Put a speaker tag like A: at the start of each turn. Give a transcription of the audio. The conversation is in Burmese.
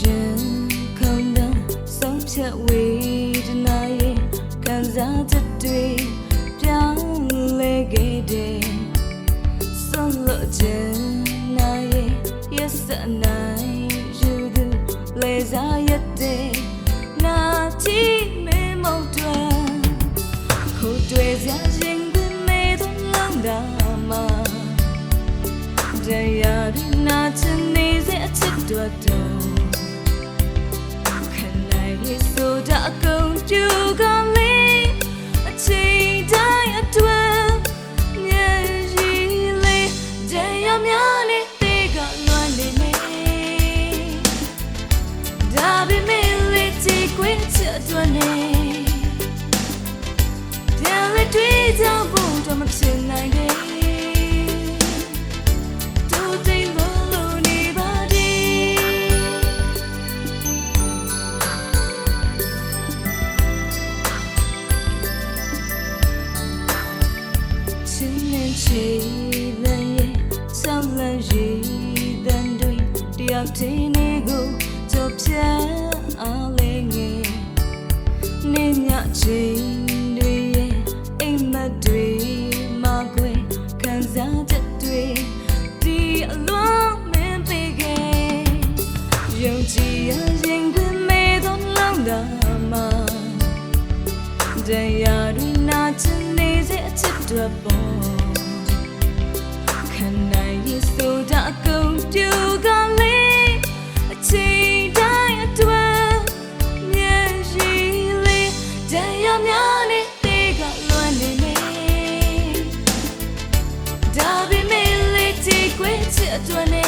A: ရင်ခုန်တန်းဆုံးဖြတ်ဝေဒနာရဲ့ခံစားချက်တွေပြောင်းလဲခဲ့တယ်ဆုံးလို့ခြင်းနာရဲ့ yes and night you do လေစားရတဲ့နာတီမေမောက်တွင်ခုတွေ့စရာရင်ခွင်မေတော့လောင်းတာမှာတရားရနာချင်နေစေအချစ်တော်တော် ကုန်ပြူကလေးအချိန်တိုင်းအတွက်မျက်ရည်လေးတရားများနဲ့တေကလွမ်းနေနေဒါပေမဲ့လေးချစ်ခွင့်ချစ်တော်နေပြန်လေတွေ့ကြဖို့တော့မဖြစ်နိုင်ခဲ့ လန်ရည်တန်တွေတယောက်တည်းနေကိုကြော်ဖြတ်အားလေးငယ်နေညချင်းတွေရဲ့အိမ်မက်တွေမှာကွယ်ခံစားချက်တွေဒီအလွန်မင်းပေးခဲ့ယုံကြည်ရရင်ခွင့်မေတော့လောင်းတာမှာတရားရနာချင်နေစေအချစ်တွေပေါ် ခွင့်